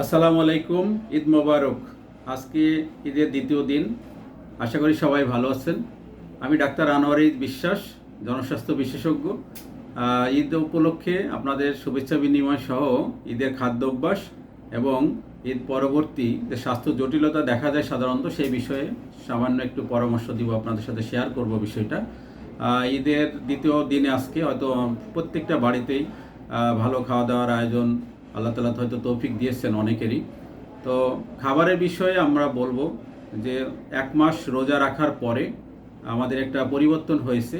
আসসালামু আলাইকুম, ঈদ মোবারক। আজকে ঈদের দ্বিতীয় দিন। আশা করি সবাই ভালো আছেন। আমি ডাক্তার আনোয়ার ঈদ বিশ্বাস, জনস্বাস্থ্য বিশেষজ্ঞ। ঈদ উপলক্ষে আপনাদের শুভেচ্ছা বিনিময় সহ ঈদের খাদ্য অভ্যাস এবং ঈদ পরবর্তী যে স্বাস্থ্য জটিলতা দেখা যায় সাধারণত সেই বিষয়ে সামান্য একটু পরামর্শ দিব, আপনাদের সাথে শেয়ার করব বিষয়টা। ঈদের দ্বিতীয় দিনে আজকে হয়তো প্রত্যেকটা বাড়িতেই ভালো খাওয়া দাওয়ার আয়োজন আল্লাহ তালা হয়তো তৌফিক দিয়েছেন অনেকেরই। তো খাবারের বিষয়ে আমরা বলব যে এক মাস রোজা রাখার পরে আমাদের একটা পরিবর্তন হয়েছে।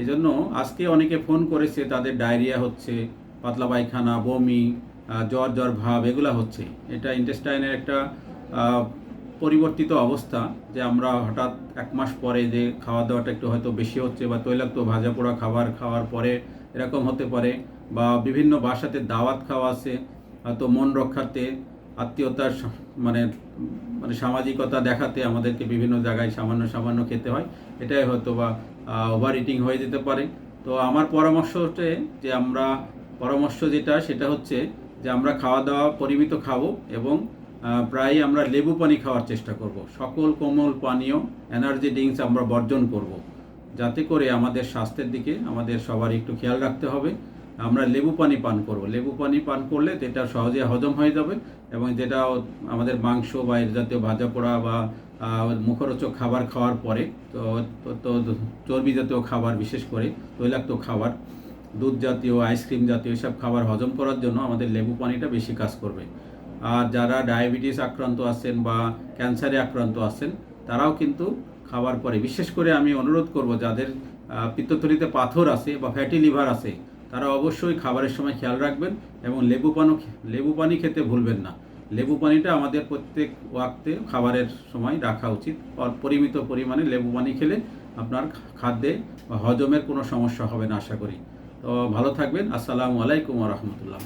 এই জন্য আজকে অনেকে ফোন করেছে, তাদের ডায়রিয়া হচ্ছে, পাতলা পায়খানা, বমি জ্বর জ্বর ভাব, এগুলা হচ্ছে। এটা ইন্টেস্টাইনের একটা পরিবর্তিত অবস্থা যে আমরা হঠাৎ এক মাস পরে যে খাওয়া দাওয়াটা একটু হয়তো বেশি হচ্ছে বা তৈলাক্ত ভাজা পোড়া খাবার খাওয়ার পরে এরকম হতে পারে, বা বিভিন্ন বাসাতে দাওয়াত খাওয়া আছে, হয়তো মন রক্ষার্থে আত্মীয়তার মানে মানে সামাজিকতা দেখাতে আমাদেরকে বিভিন্ন জায়গায় সামান্য সামান্য খেতে হয়, এটাই হয়তো বা ওভার ইটিং হয়ে যেতে পারে। তো আমার পরামর্শ হচ্ছে যে আমরা, পরামর্শ যেটা, সেটা হচ্ছে যে আমরা খাওয়া দাওয়া পরিমিত খাব এবং প্রায় আমরা লেবু পানি খাওয়ার চেষ্টা করব। সকল কোমল পানীয় এনার্জি ড্রিঙ্কস আমরা বর্জন করব। যাতে করে আমাদের স্বাস্থ্যের দিকে আমাদের সবার একটু খেয়াল রাখতে হবে। আমরা লেবু পানি পান করব। লেবু পানি পান করলে যেটা সহজে হজম হয়ে যাবে এবং যেটা আমাদের মাংস বা এর জাতীয় ভাজা পোড়া বা মুখরোচক খাবার খাওয়ার পরে, তো তো চর্বি জাতীয় খাবার বিশেষ করে, তৈলাক্ত খাবার, দুধ জাতীয় আইসক্রিম জাতীয় এসব খাবার হজম করার জন্য আমাদের লেবু পানিটা বেশি কাজ করবে। আর যারা ডায়াবেটিস আক্রান্ত আছেন বা ক্যান্সারে আক্রান্ত আছেন তারাও কিন্তু খাবার পরে, বিশেষ করে আমি অনুরোধ করব, যাদের পিত্তথলিতে পাথর আছে বা ফ্যাটি লিভার আছে, তারা অবশ্যই খাবারের সময় খেয়াল রাখবেন এবং লেবু পানও লেবু পানি খেতে ভুলবেন না। লেবু পানিটা আমাদের প্রত্যেক ওয়াক্তে খাবারের সময় রাখা উচিত। পরিমিত পরিমাণে লেবু পানি খেলে আপনার খাদ্যে বা হজমের কোনো সমস্যা হবে না, আশা করি। তো ভালো থাকবেন। আসসালামু আলাইকুম রহমতুল্লাহ।